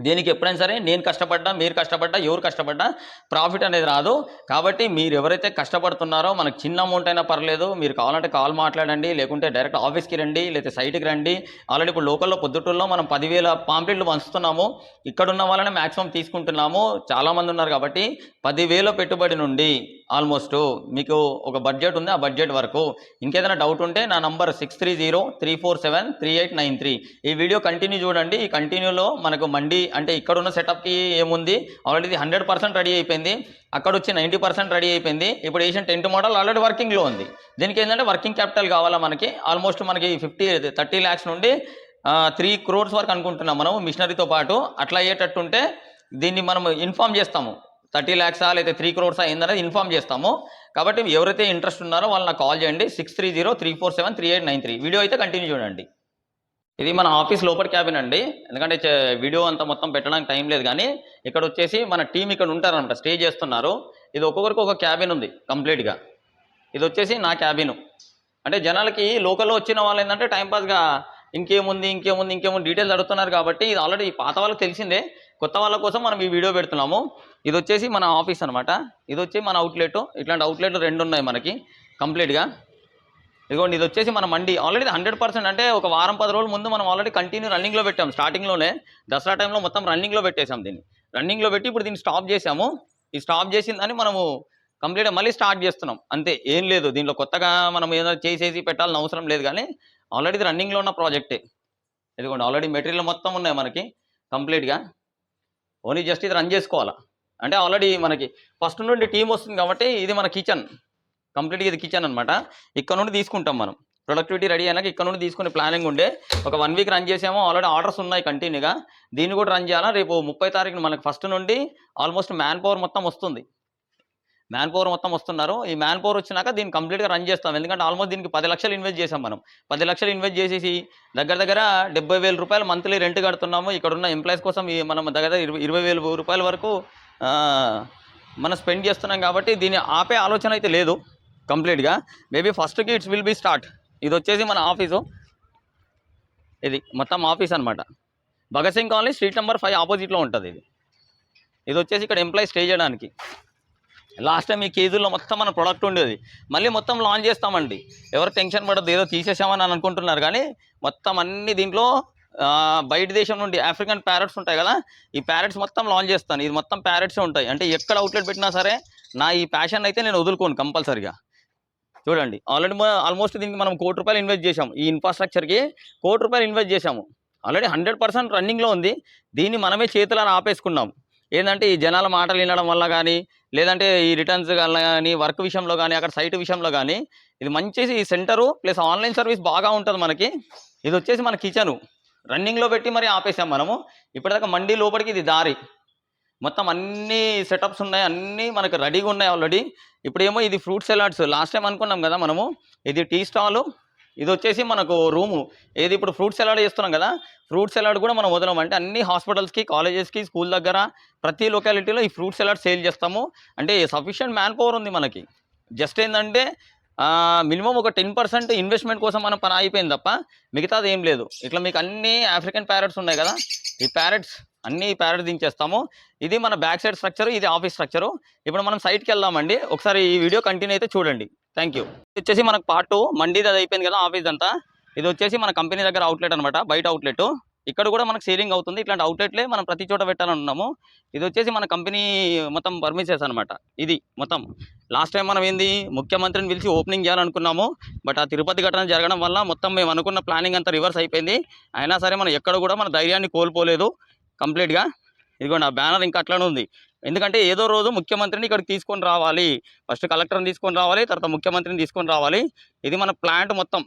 Speaker 1: దీనికి ఎప్పుడైనా సరే నేను కష్టపడ్డా మీరు కష్టపడ్డా ఎవరు కష్టపడ్డా ప్రాఫిట్ అనేది రాదు. కాబట్టి మీరు ఎవరైతే కష్టపడుతున్నారో మనకు చిన్న అమౌంట్ అయినా పర్లేదు మీరు కావాలంటే కాల్ మాట్లాడండి లేకుంటే డైరెక్ట్ ఆఫీస్కి రండి లేకపోతే సైట్కి రండి. ఆల్రెడీ ఇప్పుడు లోకల్లో పొద్దుటూరులో మనం పదివేల పాంప్లెట్లు పంచుతున్నాము. ఇక్కడ ఉన్న వాళ్ళని మ్యాక్సిమం తీసుకుంటున్నాము. చాలామంది ఉన్నారు కాబట్టి పదివేల పెట్టుబడి నుండి ఆల్మోస్ట్ మీకు ఒక బడ్జెట్ ఉంది ఆ బడ్జెట్ వరకు. ఇంకేదైనా డౌట్ ఉంటే నా number six three zero three four seven three eight nine three ఈ వీడియో కంటిన్యూ చూడండి. ఈ కంటిన్యూలో మనకు మండి అంటే ఇక్కడ ఉన్న సెటప్కి ఏముంది? ఆల్రెడీ హండ్రెడ్ పర్సెంట్ రెడీ అయిపోయింది. అక్కడ వచ్చి నైంటీ పర్సెంట్ రెడీ అయిపోయింది. ఇప్పుడు వేసిన టెంట్ మోడల్ ఆల్రెడీ వర్కింగ్లో ఉంది. దీనికి ఏంటంటే వర్కింగ్ క్యాపిటల్ కావాలా మనకి? ఆల్మోస్ట్ మనకి ఫిఫ్టీ థర్టీ ల్యాక్స్ నుండి త్రీ క్రోర్స్ వరకు అనుకుంటున్నాం మనం మిషనరీతో పాటు. అట్లా అయ్యేటట్టుంటే దీన్ని మనం ఇన్ఫామ్ చేస్తాము. థర్టీ ల్యాక్సా లేదా త్రీ క్రోర్సా ఏందనేది ఇన్ఫామ్ చేస్తాము. కాబట్టి ఎవరైతే ఇంట్రెస్ట్ ఉన్నారో వాళ్ళు నాకు కాల్ చేయండి. Six three zero three four seven three eight nine three. Video అయితే కంటిన్యూ చూడండి. ఇది మన ఆఫీస్ లోపల క్యాబిన్ అండి. ఎందుకంటే వీడియో అంతా మొత్తం పెట్టడానికి టైం లేదు కానీ ఇక్కడ వచ్చేసి మన టీం ఇక్కడ ఉంటారనమాట స్టే చేస్తున్నారు. ఇది ఒక్కొక్కరికి ఒక క్యాబిన్ ఉంది కంప్లీట్గా ఇది వచ్చేసి నా క్యాబిన్ అంటే జనాలకి లోకల్లో వచ్చిన వాళ్ళు ఏంటంటే టైంపాస్గా ఇంకేముంది ఇంకేముంది ఇంకేముంది డీటెయిల్స్ అడుగుతున్నారు కాబట్టి ఇది ఆల్రెడీ పాత వాళ్ళకి తెలిసిందే. కొత్త వాళ్ళ కోసం మనం ఈ వీడియో పెడుతున్నాము. ఇది వచ్చేసి మన ఆఫీస్ అనమాట ఇది వచ్చి మన అవుట్లెట్ ఇట్లాంటి అవుట్లెట్ రెండు ఉన్నాయి మనకి కంప్లీట్గా ఇదిగోండి ఇది వచ్చేసి మన మండి. ఆల్రెడీ హండ్రెడ్ పర్సెంట్ అంటే ఒక వారం పది రోజుల ముందు మనం ఆల్రెడీ కంటిన్యూ రన్నింగ్లో పెట్టాం స్టార్టింగ్లోనే దసరా టైంలో మొత్తం రన్నింగ్లో పెట్టేసాం దీన్ని. రన్నింగ్లో పెట్టి ఇప్పుడు దీన్ని స్టాప్ చేసాము ఈ స్టాప్ చేసిందని మనము కంప్లీట్గా మళ్ళీ స్టార్ట్ చేస్తున్నాం. అంతే ఏం లేదు. దీంట్లో కొత్తగా మనం ఏదైనా చేసేసి పెట్టాలని అవసరం లేదు కానీ ఆల్రెడీ ఇది రన్నింగ్లో ఉన్న ప్రాజెక్టే ఇదిగోండి ఆల్రెడీ మెటీరియల్ మొత్తం ఉన్నాయి మనకి కంప్లీట్గా ఓన్లీ జస్ట్ ఇది రన్ చేసుకోవాలా? అంటే ఆల్రెడీ మనకి ఫస్ట్ నుండి టీం వస్తుంది కాబట్టి ఇది మన కిచెన్ కంప్లీట్గా ఇది కిచెన్ అనమాట ఇక్కడ నుండి తీసుకుంటాం మనం. ప్రొడక్టివిటీ రెడీ అయినాక ఇక్కడ నుండి తీసుకునే ప్లానింగ్ ఉండే. ఒక వన్ వీక్ రన్ చేసామో. ఆల్రెడీ ఆర్డర్స్ ఉన్నాయి కంటిన్యూగా దీన్ని కూడా రన్ చేయాలా? రేపు ముప్పై తారీఖున మనకి ఫస్ట్ నుండి ఆల్మోస్ట్ మ్యాన్ పవర్ మొత్తం వస్తుంది. మ్యాన్ పవర్ మొత్తం వస్తున్నారు. ఈ మ్యాన్ పవర్ వచ్చినాక దీన్ని కంప్లీట్గా రన్ చేస్తాం. ఎందుకంటే ఆల్మోస్ట్ దీనికి పది లక్షలు ఇన్వెస్ట్ చేసాం మనం. పది లక్షలు ఇన్వెస్ట్ చేసేసి దగ్గర దగ్గర డెబ్బై వేల రూపాయలు మంత్లీ రెంట్ కడుతున్నాము. ఇక్కడ ఉన్న ఎంప్లాయీస్ కోసం మనం దగ్గర ఇరవై వేల రూపాయల వరకు మనం స్పెండ్ చేస్తున్నాం కాబట్టి దీన్ని ఆపే ఆలోచన అయితే లేదు కంప్లీట్గా. మేబీ ఫస్ట్కి ఇట్స్ విల్ బీ స్టార్ట్. ఇది వచ్చేసి మన ఆఫీసు. ఇది మొత్తం ఆఫీస్ అనమాట Bhagat Singh colony street number five ఆపోజిట్లో ఉంటుంది ఇది. ఇది వచ్చేసి ఇక్కడ ఎంప్లాయీ స్టే చేయడానికి. లాస్ట్ టైం ఈ కేజీల్లో మొత్తం మన ప్రొడక్ట్ ఉండేది. మళ్ళీ మొత్తం లాంచ్ చేస్తామండి. ఎవరు టెన్షన్ పడద్దు ఏదో తీసేసామని అనుకుంటున్నారు. కానీ మొత్తం అన్ని దీంట్లో బయట దేశం నుండి ఆఫ్రికన్ ప్యారెట్స్ ఉంటాయి కదా ఈ ప్యారెట్స్ మొత్తం లాంచ్ చేస్తాను. ఇది మొత్తం ప్యారెట్స్ ఉంటాయి. అంటే ఎక్కడ అవుట్లెట్ పెట్టినా సరే నా ఈ ప్యాషన్ అయితే నేను వదులుకోను కంపల్సరిగా. చూడండి ఆల్రెడీ ఆల్మోస్ట్ దీనికి మనం కోటి రూపాయలు ఇన్వెస్ట్ చేసాము ఈ ఇన్ఫ్రాస్ట్రక్చర్కి కోటి రూపాయలు ఇన్వెస్ట్ చేసాము ఆల్రెడీ హండ్రెడ్ పర్సెంట్ రన్నింగ్లో ఉంది. దీన్ని మనమే చేతులను ఆపేసుకున్నాం. ఏంటంటే ఈ జనాల మాటలు వినడం వల్ల కానీ లేదంటే ఈ రిటర్న్స్ వల్ల కానీ వర్క్ విషయంలో కానీ అక్కడ సైట్ విషయంలో కానీ ఇది మంచి ఈ సెంటరు ప్లస్ ఆన్లైన్ సర్వీస్ బాగా ఉంటుంది మనకి. ఇది వచ్చేసి మన కిచెను. రన్నింగ్లో పెట్టి మరి ఆపేసాం మనము. ఇప్పటిదాకా మండీ లోపలికి ఇది దారి. మొత్తం అన్ని సెటప్స్ ఉన్నాయి అన్నీ మనకు రెడీగా ఉన్నాయి ఆల్రెడీ. ఇప్పుడేమో ఇది ఫ్రూట్ సెలాడ్స్. లాస్ట్ టైం అనుకున్నాం కదా మనము. ఇది టీ స్టాలు ఇది వచ్చేసి మనకు రూము. ఏది ఇప్పుడు ఫ్రూట్ సలాడ్ చేస్తున్నాం కదా ఫ్రూట్ సలాడ్ కూడా మనం వదలం. అంటే అన్ని హాస్పిటల్స్కి కాలేజెస్కి స్కూల్ దగ్గర ప్రతి లొకాలిటీలో ఈ ఫ్రూట్ సలాడ్ సేల్ చేస్తాము. అంటే సఫిషియంట్ మ్యాన్ పవర్ ఉంది మనకి. జస్ట్ ఏంటంటే మినిమం ఒక టెన్ పర్సెంట్ ఇన్వెస్ట్మెంట్ కోసం మనం పని అయిపోయింది తప్ప మిగతాది ఏం లేదు. ఇట్లా మీకు అన్ని ఆఫ్రికన్ ప్యారెట్స్ ఉన్నాయి కదా ఈ ప్యారెట్స్ అన్ని ప్యారెట్స్ దించేస్తాము. ఇది మన బ్యాక్ సైడ్ స్ట్రక్చర్ ఇది ఆఫీస్ స్ట్రక్చరు. ఇప్పుడు మనం సైట్కి వెళ్దామండి. ఒకసారి ఈ వీడియో కంటిన్యూ అయితే చూడండి. థ్యాంక్ యూ వచ్చేసి మనకు పార్ట్ టూ మండీది అది అయిపోయింది కదా ఆఫీస్ అంతా. ఇది వచ్చేసి మన కంపెనీ దగ్గర అవుట్లెట్ అనమాట బయట అవుట్లెట్ ఇక్కడ కూడా మనకు సేలింగ్ అవుతుంది. ఇట్లాంటి అవుట్లెట్లే మనం ప్రతి చోట పెట్టాలనున్నాము. ఇది వచ్చేసి మన కంపెనీ మొత్తం పర్మిషన్స్ అనమాట ఇది మొత్తం. లాస్ట్ టైం మనం ఏంది? ముఖ్యమంత్రిని పిలిచి ఓపెనింగ్ చేయాలనుకున్నాము. బట్ ఆ తిరుపతి ఘటన జరగడం వల్ల మొత్తం మేము అనుకున్న ప్లానింగ్ అంతా రివర్స్ అయిపోయింది. అయినా సరే మనం ఎక్కడ కూడా మన ధైర్యాన్ని కోల్పోలేదు. కంప్లీట్గా ఇదిగోండి ఆ బ్యానర్ ఇంకా అట్లానే ఉంది. ఎందుకంటే ఏదో రోజు ముఖ్యమంత్రిని ఇక్కడికి తీసుకొని రావాలి. ఫస్ట్ కలెక్టర్ని తీసుకొని రావాలి తర్వాత ముఖ్యమంత్రిని తీసుకొని రావాలి. ఇది మన ప్లాంట్ మొత్తం.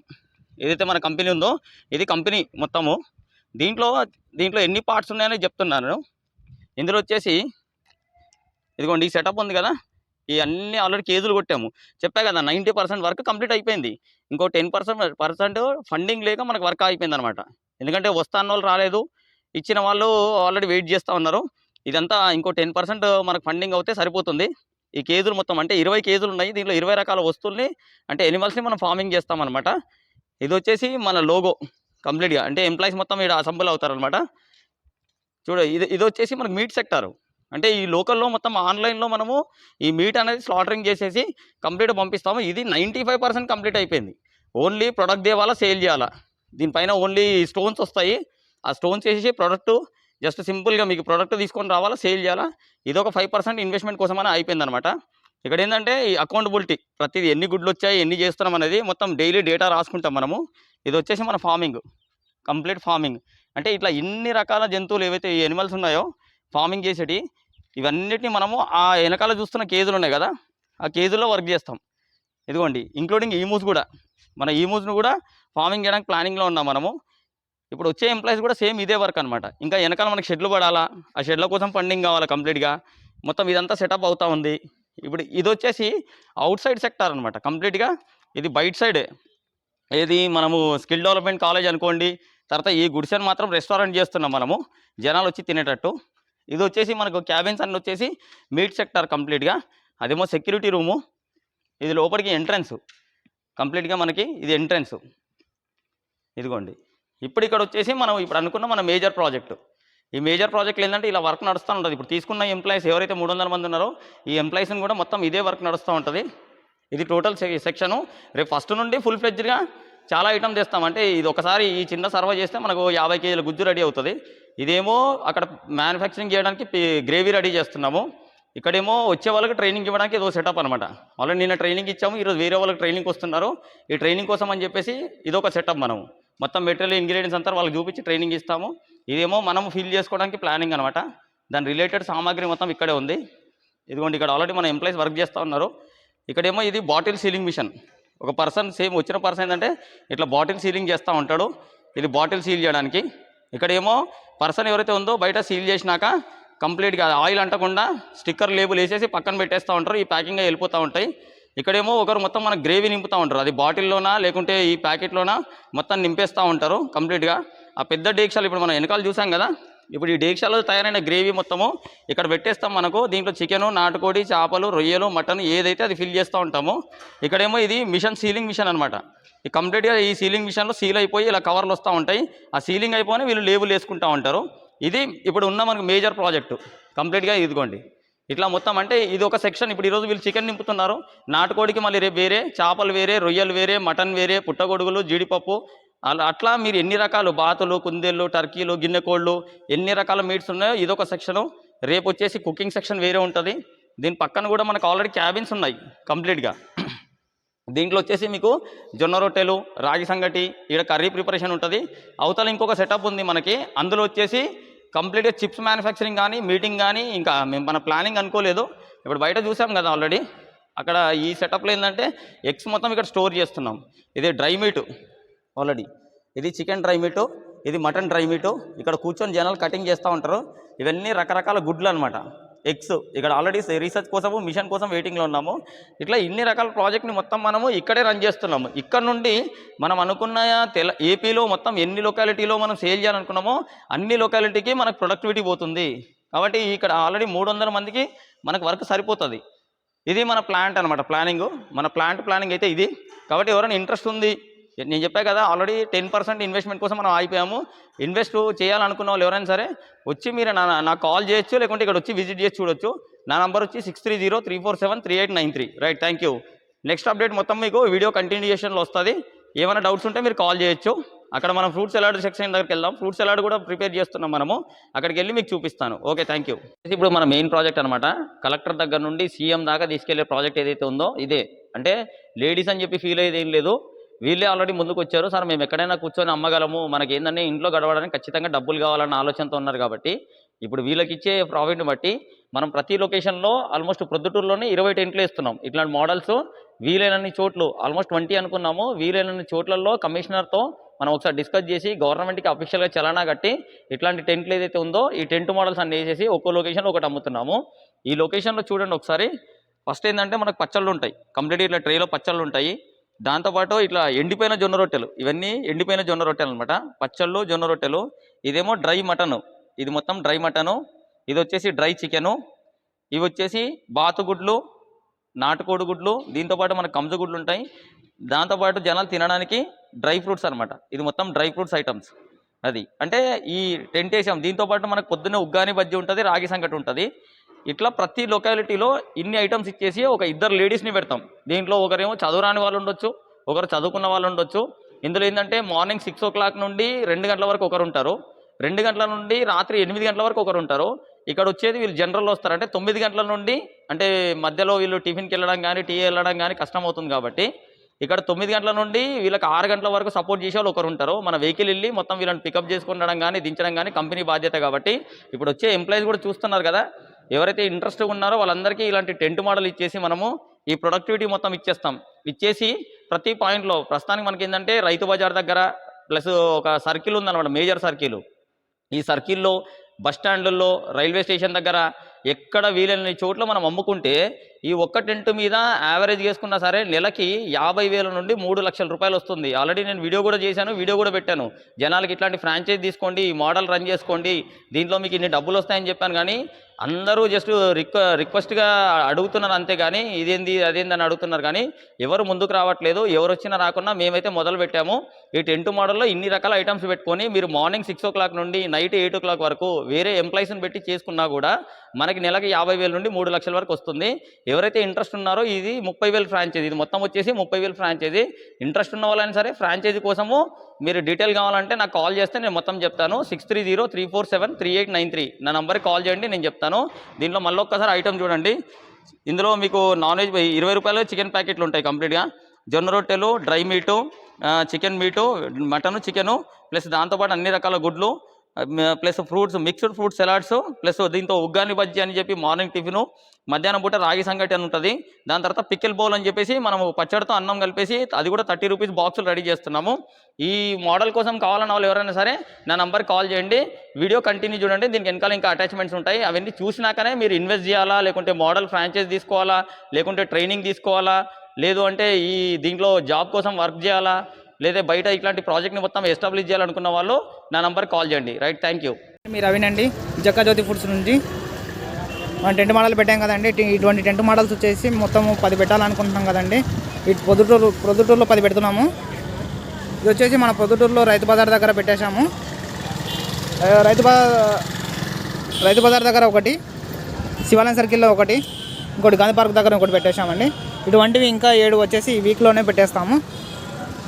Speaker 1: ఏదైతే మన కంపెనీ ఉందో ఇది కంపెనీ మొత్తము. దీంట్లో దీంట్లో ఎన్ని పార్ట్స్ ఉన్నాయని చెప్తున్నాను. ఇందులో వచ్చేసి ఇదిగోండి ఈ సెటప్ ఉంది కదా. ఈ అన్ని ఆల్రెడీ కేజీలు కొట్టాము. చెప్పా కదా నైంటీ పర్సెంట్ వర్క్ కంప్లీట్ అయిపోయింది. ఇంకో టెన్ పర్సెంట్ పర్సెంట్ ఫండింగ్ లేక మనకు వర్క్ అయిపోయింది అనమాట ఎందుకంటే వస్తాన్న వాళ్ళు రాలేదు. ఇచ్చిన వాళ్ళు ఆల్రెడీ వెయిట్ చేస్తూ ఉన్నారు. ఇదంతా ఇంకో టెన్ పర్సెంట్ మనకు ఫండింగ్ అవుతే సరిపోతుంది. ఈ కేజీలు మొత్తం అంటే ఇరవై కేజీలు ఉన్నాయి. దీంట్లో ఇరవై రకాల వస్తువుల్ని అంటే ఎనిమల్స్ని మనం ఫార్మింగ్ చేస్తామన్నమాట. ఇది వచ్చేసి మన లోగో కంప్లీట్గా అంటే ఎంప్లాయీస్ మొత్తం ఇక్కడ అసెంబుల్ అవుతారనమాట చూడ ఇది ఇది వచ్చేసి మనకు మీట్ సెక్టారు. అంటే ఈ లోకల్లో మొత్తం ఆన్లైన్లో మనము ఈ మీట్ అనేది స్లాటరింగ్ చేసేసి కంప్లీట్ పంపిస్తాము. ఇది నైంటీ ఫైవ్ పర్సెంట్ కంప్లీట్ అయిపోయింది. ఓన్లీ ప్రొడక్ట్ దేవాలా సేల్ చేయాలా? దీనిపైన ఓన్లీ స్టోన్స్ వస్తాయి. ఆ స్టోన్స్ వేసేసి ప్రొడక్ట్ జస్ట్ సింపుల్గా మీకు ప్రొడక్ట్ తీసుకొని రావాలా సేల్ చేయాలా? ఇది ఒక ఫైవ్ పర్సెంట్ ఇన్వెస్ట్మెంట్ కోసమని అయిపోయింది అనమాట ఇక్కడ ఏంటంటే ఈ అకౌంటబిలిటీ ప్రతిదీ ఎన్ని గుడ్లు వచ్చాయి ఎన్ని చేస్తున్నాం అనేది మొత్తం డైలీ డేటా రాసుకుంటాం మనము. ఇది వచ్చేసి మన ఫార్మింగ్ కంప్లీట్ ఫార్మింగ్. అంటే ఇట్లా ఇన్ని రకాల జంతువులు ఏవైతే ఈ ఎనిమల్స్ ఉన్నాయో ఫార్మింగ్ చేసేటి ఇవన్నిటిని మనము ఆ వెనకాల చూస్తున్న కేజీలు ఉన్నాయి కదా ఆ కేజీలో వర్క్ చేస్తాం. ఇదిగోండి ఇంక్లూడింగ్ ఈమూస్ కూడా. మన ఈమూస్ను కూడా ఫార్మింగ్ చేయడానికి ప్లానింగ్లో ఉన్నాం మనము. ఇప్పుడు వచ్చే ఎంప్లాయీస్ కూడా సేమ్ ఇదే వర్క్ అనమాట ఇంకా వెనకాల మనకి షెడ్లు పడాలా? ఆ షెడ్ల కోసం ఫండింగ్ కావాలా కంప్లీట్గా మొత్తం ఇదంతా సెటప్ అవుతూ ఉంది. ఇప్పుడు ఇది వచ్చేసి అవుట్ సైడ్ సెక్టార్ అనమాట కంప్లీట్గా ఇది బయట సైడ్ ఏది మనము స్కిల్ డెవలప్మెంట్ కాలేజ్ అనుకోండి తర్వాత ఈ గుడిసెన్ మాత్రం రెస్టారెంట్ చేస్తున్నాం మనము. జనాలు వచ్చి తినేటట్టు. ఇది వచ్చేసి మనకు క్యాబిన్స్ అన్నీ వచ్చేసి మీట్ సెక్టార్ కంప్లీట్గా అదేమో సెక్యూరిటీ రూము ఇది లోపలికి ఎంట్రన్స్ కంప్లీట్గా మనకి ఇది ఎంట్రన్స్ ఇదిగోండి. ఇప్పుడు ఇక్కడ వచ్చేసి మనం ఇప్పుడు అనుకున్న మన మేజర్ ప్రాజెక్టు. ఈ మేజర్ ప్రాజెక్టులు ఏంటంటే ఇలా వర్క్ నడుస్తూ ఉంటుంది. ఇప్పుడు తీసుకున్న ఎంప్లాయీస్ ఎవరైతే మూడు వందల మంది ఉన్నారో ఈ ఎంప్లాయీస్ని కూడా మొత్తం ఇదే వర్క్ నడుస్తూ ఉంటుంది. ఇది టోటల్ సెక్షను. రేపు ఫస్ట్ నుండి ఫుల్ ఫ్లెడ్జ్గా చాలా ఐటమ్ చేస్తాం అంటే ఇది ఒకసారి ఈ చిన్న సర్వ చేస్తే మనకు యాభై కేజీల గుజ్జు రెడీ అవుతుంది. ఇదేమో అక్కడ మ్యానుఫ్యాక్చరింగ్ చేయడానికి గ్రేవీ రెడీ చేస్తున్నాము. ఇక్కడేమో వచ్చే వాళ్ళకి ట్రైనింగ్ ఇవ్వడానికి ఏదో సెటప్ అనమాట. ఆల్రెడీ నిన్న ట్రైనింగ్ ఇచ్చాము. ఈరోజు వేరే వాళ్ళకి ట్రైనింగ్ వస్తున్నారు. ఈ ట్రైనింగ్ కోసం అని చెప్పేసి ఇదొక సెటప్ మనం మొత్తం మెటీరియల్ ఇంగ్రీడియంట్స్ అంతా వాళ్ళకి చూపించి ట్రైనింగ్ ఇస్తాము. ఇదేమో మనం ఫిల్ చేసుకోవడానికి ప్లానింగ్ అనమాట దాని రిలేటెడ్ సామాగ్రి మొత్తం ఇక్కడే ఉంది. ఇదిగోండి ఇక్కడ ఆల్రెడీ మన ఎంప్లాయీస్ వర్క్ చేస్తూ ఉన్నారు. ఇక్కడేమో ఇది బాటిల్ సీలింగ్ మిషన్. ఒక పర్సన్ సేమ్ వచ్చిన పర్సన్ ఏంటంటే ఇట్లా బాటిల్ సీలింగ్ చేస్తూ ఉంటాడు. ఇది బాటిల్ సీల్ చేయడానికి. ఇక్కడేమో పర్సన్ ఎవరైతే ఉందో బయట సీల్ చేసినాక కంప్లీట్గా ఆయిల్ అంటకుండా స్టిక్కర్ లేబుల్ వేసేసి పక్కన పెట్టేస్తూ ఉంటారు. ఈ ప్యాకింగ్ వెళ్ళిపోతూ ఉంటాయి. ఇక్కడేమో ఒకరు మొత్తం మన గ్రేవీ నింపుతూ ఉంటారు. అది బాటిల్లోనా లేకుంటే ఈ ప్యాకెట్లోనా మొత్తం నింపేస్తూ ఉంటారు కంప్లీట్గా. ఆ పెద్ద డేక్షాలు ఇప్పుడు మనం వెనకాల చూసాం కదా ఇప్పుడు ఈ డేక్షాలో తయారైన గ్రేవీ మొత్తము ఇక్కడ పెట్టేస్తాం మనకు. దీంట్లో చికెను నాటుకోడి చేపలు రొయ్యలు మటన్ ఏదైతే అది ఫిల్ చేస్తూ ఉంటాము ఇక్కడేమో ఇది మిషన్ సీలింగ్ మిషన్ అనమాట ఈ కంప్లీట్గా ఈ సీలింగ్ మిషన్లో సీల్ అయిపోయి ఇలా కవర్లు వస్తూ ఉంటాయి. ఆ సీలింగ్ అయిపోయి వీళ్ళు లేబుల్ వేసుకుంటూ ఉంటారు. ఇది ఇప్పుడు ఉన్న మనకు మేజర్ ప్రాజెక్టు. కంప్లీట్గా ఇదిగోండి. ఇట్లా మొత్తం అంటే ఇది ఒక సెక్షన్. ఇప్పుడు ఈరోజు వీళ్ళు చికెన్ నింపుతున్నారు. నాటుకోడికి మళ్ళీ రేపు వేరే చేపలు వేరే రొయ్యలు వేరే మటన్ వేరే పుట్టగొడుగులు జీడిపప్పు. అలా అట్లా మీరు ఎన్ని రకాలు బాతులు కుందేళ్ళు టర్కీలు గిన్నె కోళ్ళు ఎన్ని రకాల మీట్స్ ఉన్నాయో ఇదొక సెక్షను. రేపు వచ్చేసి కుకింగ్ సెక్షన్ వేరే ఉంటుంది. దీని పక్కన కూడా మనకు ఆల్రెడీ క్యాబిన్స్ ఉన్నాయి కంప్లీట్గా. దీంట్లో వచ్చేసి మీకు జొన్న రొట్టెలు రాగి సంగటి ఇక్కడ కర్రీ ప్రిపరేషన్ ఉంటుంది. అవతల ఇంకొక సెటప్ ఉంది మనకి. అందులో వచ్చేసి కంప్లీట్గా చిప్స్ మ్యానుఫ్యాక్చరింగ్ కానీ మీటింగ్ కానీ ఇంకా మేము మన ప్లానింగ్ అనుకోలేదు. ఇప్పుడు బయట చూసాం కదా ఆల్రెడీ. అక్కడ ఈ సెటప్లో ఏంటంటే ఎగ్స్ మొత్తం ఇక్కడ స్టోర్ చేస్తున్నాం. ఇది డ్రై మీటు ఆల్రెడీ. ఇది చికెన్ డ్రై మీటు ఇది మటన్ డ్రై మీటు. ఇక్కడ కూర్చొని జనాలు కటింగ్ చేస్తూ ఉంటారు. ఇవన్నీ రకరకాల గుడ్లు అనమాట ఎక్స్ ఇక్కడ ఆల్రెడీ రీసెర్చ్ కోసము మిషన్ కోసం వెయిటింగ్లో ఉన్నాము. ఇట్లా ఇన్ని రకాల ప్రాజెక్ట్ని మొత్తం మనము ఇక్కడే రన్ చేస్తున్నాము. ఇక్కడ నుండి మనం అనుకున్న తెల ఏపీలో మొత్తం ఎన్ని లొకాలిటీలో మనం సేల్ చేయాలనుకున్నామో అన్ని లొకాలిటీకి మనకు ప్రొడక్టివిటీ పోతుంది. కాబట్టి ఇక్కడ ఆల్రెడీ మూడు వందల మందికి మనకు వర్క్ సరిపోతుంది. ఇది మన ప్లాంట్ అనమాట ప్లానింగ్ మన ప్లాంట్ ప్లానింగ్ అయితే ఇది. కాబట్టి ఎవరైనా ఇంట్రెస్ట్ ఉంది నేను చెప్పా కదా ఆల్రెడీ టెన్ పర్సెంట్ ఇన్వెస్ట్మెంట్ కోసం మనం ఆగిపోయాము. ఇన్వెస్ట్ చేయాలనుకున్న వాళ్ళు ఎవరైనా సరే వచ్చి మీరు నా నాకు కాల్ చేయొచ్చు లేకుంటే ఇక్కడ వచ్చి విజిట్ చేసి చూడొచ్చు. నా నంబర్ వచ్చి six three zero three four seven three eight nine three right thank you next update మొత్తం మీకు వీడియో కంటిన్యూషన్లో వస్తుంది. ఏమైనా డౌట్స్ ఉంటే మీరు కాల్ చేయొచ్చు. అక్కడ మనం ఫ్రూట్ సలాడ్ సెక్షన్ దగ్గరికి వెళ్దాం. ఫ్రూట్ సలాడ్ కూడా ప్రిపేర్ చేస్తున్నాం మనము. అక్కడికి వెళ్ళి మీకు చూపిస్తాను. ఓకే థ్యాంక్ యూ ఇప్పుడు మన మెయిన్ ప్రాజెక్ట్ అనమాట కలెక్టర్ దగ్గర నుండి సీఎం దాకా తీసుకెళ్ళే ప్రాజెక్ట్ ఏదైతే ఉందో ఇదే. అంటే లేడీస్ అని చెప్పి ఫీల్ అయ్యేది ఏం లేదు. వీళ్ళే ఆల్రెడీ ముందుకు వచ్చారు సార్ మేము ఎక్కడైనా కూర్చొని అమ్మగలము మనకి ఏంటంటే ఇంట్లో గడవడానికి ఖచ్చితంగా డబ్బులు కావాలన్న ఆలోచనతో ఉన్నారు కాబట్టి ఇప్పుడు వీళ్ళకి ఇచ్చే ప్రాఫిట్ని బట్టి మనం ప్రతి లొకేషన్లో ఆల్మోస్ట్ ప్రొద్దుటూరులోనే ఇరవై టెంట్లు వేస్తున్నాం. ఇట్లాంటి మోడల్స్ వీలైనన్ని చోట్లు ఆల్మోస్ట్ ట్వంటీ అనుకున్నాము. వీలైనన్ని చోట్లలో కమిషనర్తో మనం ఒకసారి డిస్కస్ చేసి గవర్నమెంట్కి అఫీషియల్గా చలానా కట్టి ఇట్లాంటి టెంట్లు ఏదైతే ఉందో ఈ టెంట్ మోడల్స్ అన్ని వేసేసి ఒక్కో లొకేషన్లో ఒకటి అమ్ముతున్నాము. ఈ లొకేషన్లో చూడండి ఒకసారి. ఫస్ట్ ఏంటంటే మనకు పచ్చళ్ళు ఉంటాయి. కంప్లీట్ ఇట్లా ట్రేలో పచ్చళ్ళు ఉంటాయి. దాంతోపాటు ఇట్లా ఎండిపోయిన జొన్న రొట్టెలు ఇవన్నీ ఎండిపోయిన జొన్న రొట్టెలు అనమాట పచ్చళ్ళు జొన్న రొట్టెలు ఇదేమో డ్రై మటను. ఇది మొత్తం డ్రై మటను. ఇది వచ్చేసి డ్రై చికెను. ఇవి వచ్చేసి బాతుగుడ్లు నాటుకోడి గుడ్లు దీంతోపాటు మనకు కంజగుడ్లు ఉంటాయి. దాంతోపాటు జనాలు తినడానికి డ్రై ఫ్రూట్స్ అనమాట ఇది మొత్తం డ్రై ఫ్రూట్స్ ఐటమ్స్. అది అంటే ఈ టెంట్ వేసాం. దీంతోపాటు మనకు పొద్దున్నే ఉగ్గాని బజ్జీ ఉంటుంది రాగి సంగటి ఉంటుంది. ఇట్లా ప్రతి లొకాలిటీలో ఇన్ని ఐటమ్స్ ఇచ్చేసి ఒక ఇద్దరు లేడీస్ని పెడతాం. దీంట్లో ఒకరేమో చదువురాని వాళ్ళు ఉండొచ్చు ఒకరు చదువుకున్న వాళ్ళు ఉండొచ్చు. ఇందులో ఏంటంటే మార్నింగ్ సిక్స్ ఓ క్లాక్ నుండి రెండు గంటల వరకు ఒకరు ఉంటారు. రెండు గంటల నుండి రాత్రి ఎనిమిది గంటల వరకు ఒకరు ఉంటారు. ఇక్కడ వచ్చేది వీళ్ళు జనరల్ వస్తారు. అంటే తొమ్మిది గంటల నుండి అంటే మధ్యలో వీళ్ళు టిఫిన్కి వెళ్ళడం కానీ టీ వెళ్ళడం కానీ కష్టం అవుతుంది కాబట్టి ఇక్కడ తొమ్మిది గంటల నుండి వీళ్ళకి ఆరు గంటల వరకు సపోర్ట్ చేసే వాళ్ళు ఒకరు ఉంటారు. మన వెహికల్ వెళ్ళి మొత్తం వీళ్ళని పికప్ చేసుకుండడం కానీ దించడం కానీ కంపెనీ బాధ్యత కాబట్టి. ఇప్పుడు వచ్చే ఎంప్లాయీస్ కూడా చూస్తున్నారు కదా ఎవరైతే ఇంట్రెస్ట్ ఉన్నారో వాళ్ళందరికీ ఇలాంటి టెంట్ మోడల్ ఇచ్చేసి మనము ఈ ప్రొడక్టివిటీ మొత్తం ఇచ్చేస్తాం. ఇచ్చేసి ప్రతి పాయింట్లో ప్రస్తుతానికి మనకి ఏంటంటే రైతు బజార్ దగ్గర ప్లస్ ఒక సర్కిల్ ఉందన్నమాట మేజర్ సర్కిల్ ఈ సర్కిల్లో బస్ స్టాండ్లలో రైల్వే స్టేషన్ దగ్గర ఎక్కడ వీలైన చోట్ల మనం అమ్ముకుంటే ఈ ఒక్క టెంట్ మీద యావరేజ్ చేసుకున్నా సరే నెలకి యాభై వేల నుండి మూడు లక్షల రూపాయలు వస్తుంది. ఆల్రెడీ నేను వీడియో కూడా చేశాను వీడియో కూడా పెట్టాను. జనాలకి ఇట్లాంటి ఫ్రాంచైజ్ తీసుకోండి ఈ మోడల్ రన్ చేసుకోండి దీంట్లో మీకు ఇన్ని డబ్బులు వస్తాయని చెప్పాను కానీ అందరూ జస్ట్ రిక్వ రిక్వెస్ట్గా అడుగుతున్నారు అంతే కానీ ఇదేంది అదేంది అని అడుగుతున్నారు కానీ ఎవరు ముందుకు రావట్లేదు ఎవరు వచ్చినా రాకున్నా మేమైతే మొదలు పెట్టాము. ఈ టెంట్ మోడల్లో ఇన్ని రకాల ఐటమ్స్ పెట్టుకొని మీరు మార్నింగ్ సిక్స్ ఓ క్లాక్ నుండి నైట్ ఎయిట్ ఓ క్లాక్ వరకు వేరే ఎంప్లాయీస్ని పెట్టి చేసుకున్నా కూడా మనకి నెలకి యాభై వేల నుండి మూడు లక్షల వరకు వస్తుంది. ఎవరైతే ఇంట్రెస్ట్ ఉన్నారో ఇది ముప్పై వేలు ఫ్రాంచైజీ ఇది మొత్తం వచ్చేసి ముప్పై వేలు ఫ్రాంచైజీ ఇంట్రెస్ట్ ఉన్న వాళ్ళైనా సరే ఫ్రాంచైజీ కోసము మీరు డీటెయిల్ కావాలంటే నాకు కాల్ చేస్తే నేను మొత్తం చెప్తాను. Six three zero three four seven three eight nine three నా నంబర్కి కాల్ చేయండి నేను చెప్తాను. దీంట్లో మళ్ళీ ఒక్కసారి ఐటమ్ చూడండి. ఇందులో మీకు నాన్ వెజ్ ఇరవై రూపాయలు చికెన్ ప్యాకెట్లు ఉంటాయి కంప్లీట్గా జొన్న రొట్టెలు dry meat chicken meat mutton chicken plus దాంతోపాటు అన్ని రకాల గుడ్లు. Plus fruits mixed fruit salads plus దీంతో ఉగ్గాని బజ్జీ అని చెప్పి మార్నింగ్ టిఫిన్ మధ్యాహ్నం పూట రాగి సంగటి అని ఉంటుంది. దాని తర్వాత పికిల్ బౌల్ అని చెప్పేసి మనం పచ్చడితో అన్నం కలిపేసి అది కూడా థర్టీ రూపీస్ బాక్సులు రెడీ చేస్తున్నాము. ఈ మోడల్ కోసం కావాలన్న వాళ్ళు ఎవరైనా సరే నా నంబర్ కాల్ చేయండి. వీడియో కంటిన్యూ చూడండి. దీనికి వెనకాల ఇంకా అటాచ్మెంట్స్ ఉంటాయి. అవన్నీ చూసినాకనే మీరు ఇన్వెస్ట్ చేయాలా? లేకుంటే మోడల్ ఫ్రాంచైజ్ తీసుకోవాలా? లేకుంటే ట్రైనింగ్ తీసుకోవాలా? లేదు అంటే ఈ దీంట్లో జాబ్ కోసం వర్క్ చేయాలా? లేదా బయట ఇట్లాంటి ప్రాజెక్ట్ని మొత్తం ఎస్టాబ్లిష్ చేయాలనుకున్న వాళ్ళు నా నంబర్ కాల్ చేయండి. Right thank you.
Speaker 2: మీరు అవినండి జక్కజ్యోతి ఫుడ్స్ నుంచి. మనం టెంట్ మోడల్ పెట్టాం కదండి ఇటువంటి టెంట్ మోడల్స్ వచ్చేసి మొత్తం పది పెట్టాలనుకుంటున్నాం కదండి. ఇటు పొద్దుటూరు పొద్దుటూరులో పది పెడుతున్నాము. ఇది వచ్చేసి మన పొద్దుటూరులో రైతు బజార్ దగ్గర పెట్టేశాము. రైతు రైతు బజార్ దగ్గర ఒకటి శివాలయం సర్కిల్లో ఒకటి ఇంకోటి గాంధీ పార్క్ దగ్గర ఒకటి పెట్టేశామండి. ఇటువంటివి ఇంకా ఏడు వచ్చేసి ఈ వీక్లోనే పెట్టేస్తాము.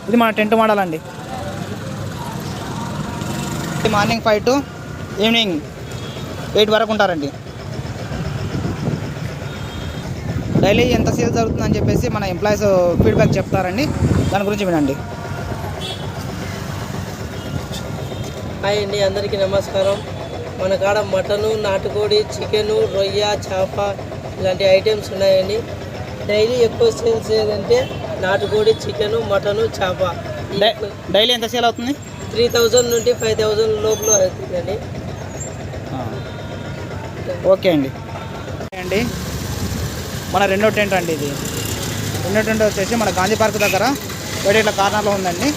Speaker 2: ఇది మన టెంట్ మోడల్ అండి morning five to evening eight వరకు ఉంటారండి. డైలీ ఎంత సేల్ జరుగుతుందని చెప్పేసి మన ఎంప్లాయీస్ ఫీడ్బ్యాక్ చెప్తారండి. దాని గురించి వినండి.
Speaker 3: హాయ్ అండి అందరికీ నమస్కారం. మన కాడ మటను నాటుకోడి చికెను రొయ్య చేప ఇలాంటి ఐటమ్స్ ఉన్నాయండి. డైలీ ఎక్కువ సేల్స్ ఏదంటే నాటుకోడి చికెను మటను చేప.
Speaker 2: డైలీ ఎంత సేల్ అవుతుంది?
Speaker 3: త్రీ థౌజండ్ నుండి ఫైవ్ థౌజండ్ లోపల అవుతుందండి.
Speaker 2: ఓకే అండి. అండి మన రెండో టెంట్ అండి ఇది. రెండో టెంట్ వచ్చేసి మన గాంధీ పార్క్ దగ్గర బయట ఇట్లా కార్నర్లో ఉందండి.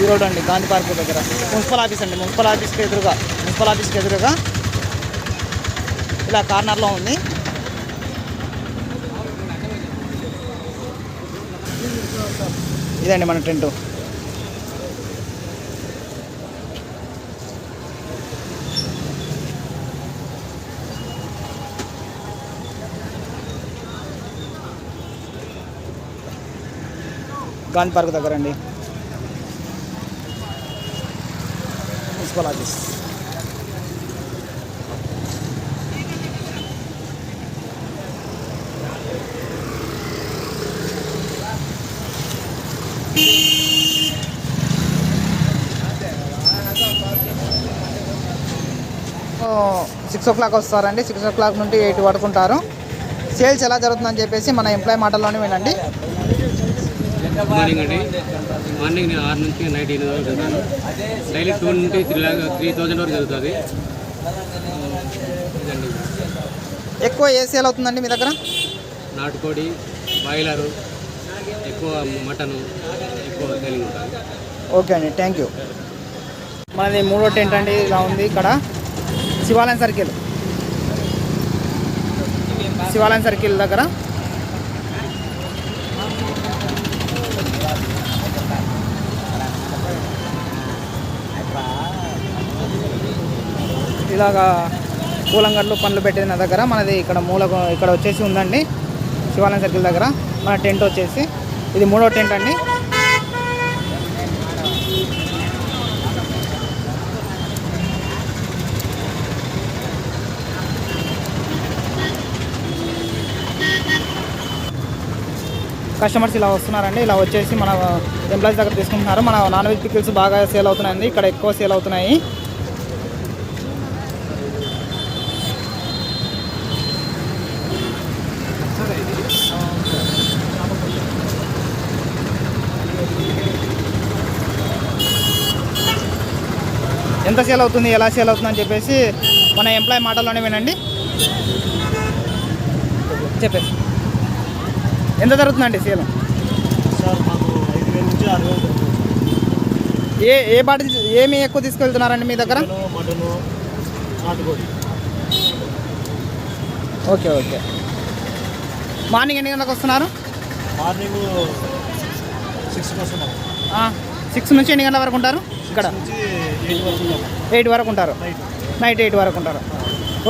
Speaker 2: ఈ రోడ్ అండి గాంధీ పార్క్ దగ్గర. మున్సిపల్ ఆఫీస్ అండి మున్సిపల్ ఆఫీస్కి ఎదురుగా మున్సిపల్ ఆఫీస్కి ఎదురుగా ఇలా కార్నర్లో ఉంది. ఇదండి మన టెంట్. గాంధీ పార్క్ దగ్గర అండి. Municipal office. Six o'clock వస్తారండి. సిక్స్ ఓ క్లాక్ నుండి ఎయిట్ పడుకుంటారు. సేల్స్ ఎలా జరుగుతుందని చెప్పేసి మన ఎంప్లాయ్ మాటల్లోనే వినండి.
Speaker 4: మార్నింగ్ అండి. మార్నింగ్ నేను ఆరు నుంచి నైట్ ఎనిమిది వరకు చదువుతాను డైలీ టూ నుండి త్రీ లాక్ త్రీ థౌజండ్ వరకు చదువుతుంది
Speaker 2: ఎక్కువ ఏ సేల్ అవుతుందండి మీ దగ్గర?
Speaker 4: నాటుకోడి బాయిలరు ఎక్కువ మటను ఎక్కువ సెలింగ్ ఉంటుంది
Speaker 2: ఓకే అండి. Thank you. మనది మూడో టెంట్ అండి. ఇలా ఉంది ఇక్కడ. శివాలయం సర్కిల్. శివాలయం సర్కిల్ దగ్గర. ఇలాగా పూలంగడ్లు పండ్లు పెట్టిన దగ్గర మనది ఇక్కడ మూల ఇక్కడ వచ్చేసి ఉందండి. శివాలయం సర్కిల్ దగ్గర మన టెంట్ వచ్చేసి. ఇది మూడో టెంట్ అండి. కస్టమర్స్ ఇలా వస్తున్నారండి. ఇలా వచ్చేసి మన ఎంప్లాయీస్ దగ్గర తీసుకుంటున్నారు. మన నాన్ వెజ్ పికిల్స్ బాగా సేల్ అవుతున్నాయండి. ఇక్కడ ఎక్కువ సేల్ అవుతున్నాయి. ఎంత సేల్ అవుతుంది ఎలా సేల్ అవుతుంది అని చెప్పేసి మన ఎంప్లాయ్ మాటల్లోనే వినండి. చెప్పేసి. ఎంత జరుగుతుందండి
Speaker 5: వేలు
Speaker 2: ఏ ఏ బాటి ఏమి ఎక్కువ తీసుకెళ్తున్నారండి మీ దగ్గర? Okay okay. మార్నింగ్ ఎన్ని గంటలకు వస్తున్నారు?
Speaker 5: మార్నింగ్ వస్తున్నాం
Speaker 2: సిక్స్ నుంచి ఎన్ని గంటల వరకు ఉంటారు? ఇక్కడ.
Speaker 5: ఎయిట్ వరకు
Speaker 2: ఉంటారు.
Speaker 5: నైట్
Speaker 2: ఎయిట్ వరకు ఉంటారు.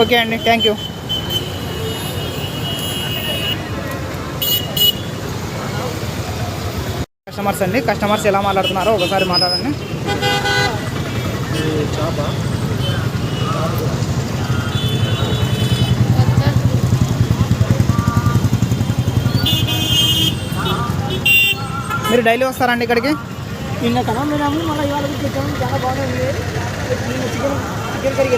Speaker 2: ఓకే అండి థ్యాంక్ యూ. కస్టమర్స్ అండి. కస్టమర్స్ ఎలా మాట్లాడుతున్నారో ఒకసారి మాట్లాడండి. మీరు డైలీ వస్తారండి ఇక్కడికి?
Speaker 6: నిన్న కనం పోయినాము మళ్ళీ ఇవాళ చాలా నిన్న చికెన్ కర్రీ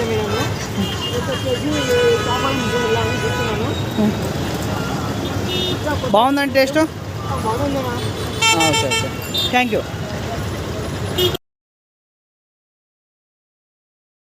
Speaker 2: బాగుందండి టేస్ట్?
Speaker 6: బాగుందన్నా
Speaker 2: ఓకే ఓకే థ్యాంక్ యూ